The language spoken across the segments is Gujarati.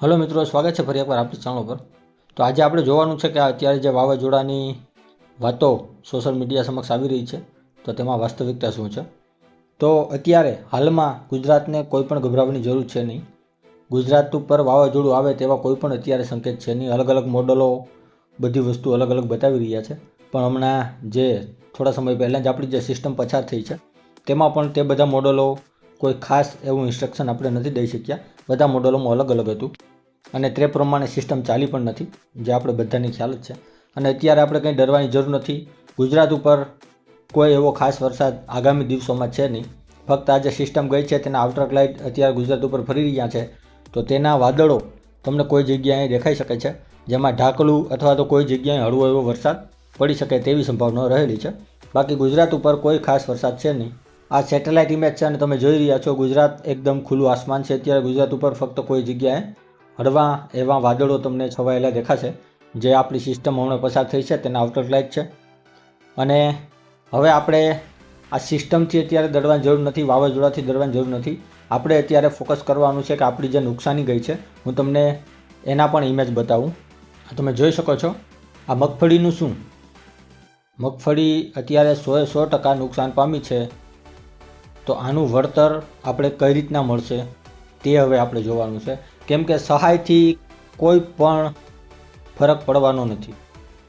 હલો મિત્રો, સ્વાગત છે ફરી એકવાર આપણી ચેનલ પર તો આજે આપણે જોવાનું છે કે અત્યારે જે વાવાઝોડાની વાતો સોશિયલ મીડિયા સમક્ષ આવી રહી છે, તો તેમાં વાસ્તવિકતા શું છે? તો અત્યારે હાલમાં ગુજરાતને કોઈ પણ ગભરાવાની જરૂર છે નહીં. ગુજરાત ઉપર વાવાઝોડું આવે તેવા કોઈ પણ અત્યારે સંકેત છે નહીં. અલગ અલગ મોડલો બધી વસ્તુ અલગ અલગ બતાવી રહ્યા છે. પણ હમણાં જે થોડા સમય પહેલાં જ આપણી જે સિસ્ટમ પસાર થઈ છે, તેમાં પણ તે બધા મોડલો કોઈ ખાસ એવું ઇન્સ્ટ્રક્શન આપણે નથી દઈ શક્યા. બધા મોડલોમાં અલગ અલગ હતું. અને તે પ્રમાણે સિસ્ટમ ચાલી પણ નથી, જે આપણે બધાની ખ્યાલ જ છે. અને અત્યારે આપણે કંઈ ડરવાની જરૂર નથી. ગુજરાત ઉપર કોઈ એવો ખાસ વરસાદ આગામી દિવસોમાં છે નહીં. ફક્ત આ જે સિસ્ટમ ગઈ છે તેના આઉટર લાઇટ અત્યારે ગુજરાત ઉપર ફરી રહ્યા છે. તો તેના વાદળો તમને કોઈ જગ્યાએ દેખાઈ શકે છે, જેમાં ઢાકલું અથવા તો કોઈ જગ્યાએ હળવો એવો વરસાદ પડી શકે તેવી સંભાવના રહેલી છે. બાકી ગુજરાત ઉપર કોઈ ખાસ વરસાદ છે નહીં. આ સેટેલાઇટ ઇમેજ છે અને તમે જોઈ રહ્યા છો ગુજરાત એકદમ ખુલ્લું આસમાન છે. અત્યારે ગુજરાત ઉપર ફક્ત કોઈ જગ્યાએ હળવા એવા વાદળો તમને છવાયેલા દેખાશે, જે આપણી સિસ્ટમ હમણાં પસાર થઈ છે, તેના આઉટર લાઇટ છે. અને હવે આપણે આ સિસ્ટમથી અત્યારે દડવાની જરૂર નથી, વાવાઝોડાથી દડવાની જરૂર નથી. આપણે અત્યારે ફોકસ કરવાનું છે કે આપણી જે નુકસાની ગઈ છે, હું તમને એના પણ ઇમેજ બતાવું. તમે જોઈ શકો છો, આ મગફળીનું શું? મગફળી અત્યારે સોએ સો ટકા નુકસાન પામી છે. તો આનું વળતર આપણે કઈ રીતના મળશે, તે હવે આપણે જોવાનું છે. કેમ કે સહાયથી કોઈ પણ ફરક પડવાનો નથી.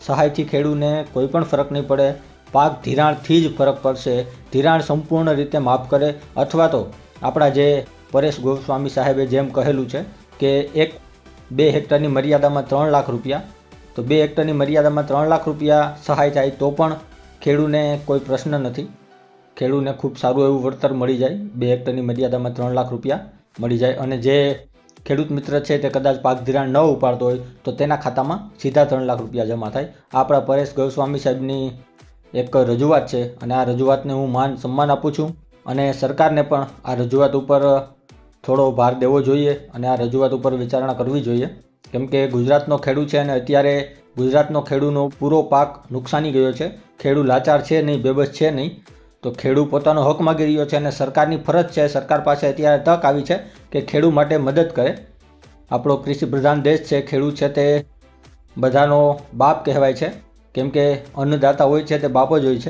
સહાયથી ખેડૂને કોઈ પણ ફરક નહીં પડે. પાક ધિરાણથી જ ફરક પડશે. ધિરાણ સંપૂર્ણ રીતે માફ કરે અથવા તો આપણા જે પરેશ ગોસ્વામી સાહેબે જેમ કહેલું છે કે એક બે હેક્ટરની મર્યાદામાં ત્રણ લાખ રૂપિયા, તો બે હેક્ટરની મર્યાદામાં ત્રણ લાખ રૂપિયા સહાય થાય તો પણ ખેડૂને કોઈ પ્રશ્ન નથી. ખેડૂને ખૂબ સારું એવું વળતર મળી જાય. બે હેક્ટરની મર્યાદામાં ત્રણ લાખ રૂપિયા મળી જાય. અને જે ખેડૂત મિત્ર છે તે કદાચ પાક ધિરાણ ન ઉપાડતો હોય તો તેના ખાતામાં સીધા ત્રણ લાખ રૂપિયા જમા થાય. આપણા પરેશ ગોસ્વામી સાહેબની એક રજૂઆત છે અને આ રજૂઆતને હું માન સન્માન આપું છું અને સરકારને પણ આ રજૂઆત ઉપર થોડો ભાર દેવો જોઈએ અને આ રજૂઆત ઉપર વિચારણા કરવી જોઈએ. કેમ કે ગુજરાતનો ખેડૂત છે અને અત્યારે ગુજરાતનો ખેડૂનો પૂરો પાક નુકસાની ગયો છે. ખેડૂત લાચાર છે નહીં, બેબસ છે નહીં. તો ખેડૂત પોતાનો હક માગી રહ્યો છે અને સરકારની ફરજ છે, સરકાર પાસે અત્યારે તક આવી છે કે ખેડૂત માટે મદદ કરે. આપણો કૃષિ પ્રધાન દેશ છે, ખેડૂત છે તે બધાનો બાપ કહેવાય છે. કેમ કે અન્નદાતા હોય છે તે બાપ જ હોય છે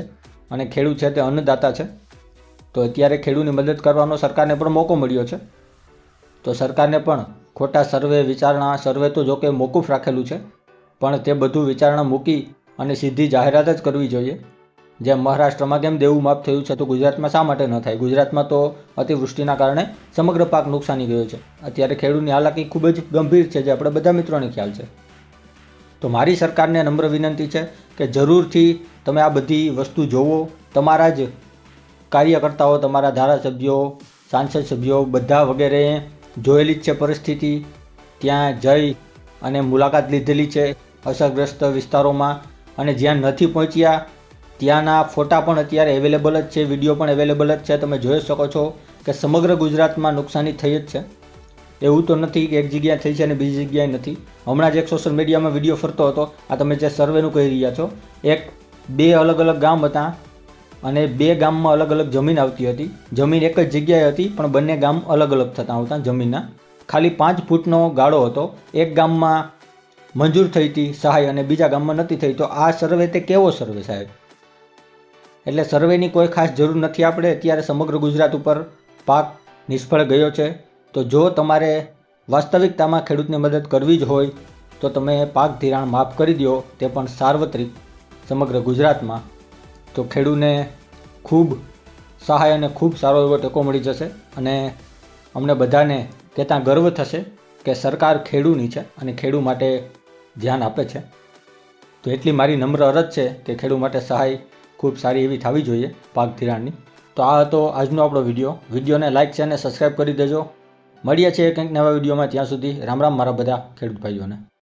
અને ખેડૂત છે તે અન્નદાતા છે. તો અત્યારે ખેડૂતની મદદ કરવાનો સરકારને પણ મોકો મળ્યો છે. તો સરકારને પણ ખોટા સર્વે, વિચારણા, સર્વે તો જોકે મોકૂફ રાખેલું છે. પણ તે બધું વિચારણા મૂકી અને સીધી જાહેરાત જ કરવી જોઈએ. જેમ મહારાષ્ટ્રમાં કેમ દેવું માફ થયું છે, તો ગુજરાતમાં શા માટે ન થાય? ગુજરાતમાં તો અતિવૃષ્ટિના કારણે સમગ્ર પાક નુકસાની ગયો છે. અત્યારે ખેડૂતની હાલાકી ખૂબ જ ગંભીર છે, જે આપણે બધા મિત્રોને ખ્યાલ છે. તો મારી સરકારને નમ્ર વિનંતી છે કે જરૂરથી તમે આ બધી વસ્તુ જોવો. તમારા જ કાર્યકર્તાઓ, તમારા ધારાસભ્યો, સાંસદ સભ્યો બધા વગેરે જોયેલી જ છે પરિસ્થિતિ. ત્યાં જઈ અને મુલાકાત લીધેલી છે અસરગ્રસ્ત વિસ્તારોમાં અને જ્યાં નથી પહોંચ્યા ત્યાંના ફોટા પણ અત્યારે અવેલેબલ જ છે વીડિયો પણ અવેલેબલ જ છે. તમે જોઈ શકો છો કે સમગ્ર ગુજરાતમાં નુકસાની થઈ જ છે. એવું તો નથી કે એક જગ્યાએ થઈ છે અને બીજી જગ્યાએ નથી. હમણાં જ એક સોશિયલ મીડિયામાં વીડિયો ફરતો હતો. આ તમે જે સર્વેનું કહી રહ્યા છો, એક, બે અલગ અલગ ગામ હતા અને બે ગામમાં અલગ અલગ જમીન આવતી હતી. જમીન એક જ જગ્યાએ હતી, પણ બંને ગામ અલગ અલગ થતા આવતા જમીનના. ખાલી પાંચ ફૂટનો ગાળો હતો. એક ગામમાં મંજૂર થઈ હતી સહાય અને બીજા ગામમાં નથી થઈ. તો આ સર્વે તે કેવો સર્વે સાહેબ? એટલે સર્વેની કોઈ ખાસ જરૂર નથી આપણે. અત્યારે સમગ્ર ગુજરાત ઉપર પાક નિષ્ફળ ગયો છે. તો જો તમારે વાસ્તવિકતામાં ખેડૂતને મદદ કરવી જ હોય, તો તમે પાક ધિરાણ માફ કરી દો. તે પણ સાર્વત્રિક સમગ્ર ગુજરાતમાં. તો ખેડૂતને ખૂબ સહાય અને ખૂબ સારો એવો ટેકો મળી જશે અને અમને બધાને કહેતા ગર્વ થશે કે સરકાર ખેડૂની છે અને ખેડૂ માટે ધ્યાન આપે છે. તો એટલી મારી નમ્ર અરજ છે કે ખેડૂત માટે સહાય ખૂબ સારી એવી થવી જોઈએ પાક ધિરાણની. તો આ હતો આજનો આપણો વીડિયો. વિડીયોને લાઇક છે અને સબસ્ક્રાઈબ કરી દેજો. મળીએ છીએ કંઈક નવા વિડીયોમાં. ત્યાં સુધી રામ રામ મારા બધા ખેડૂત ભાઈઓને.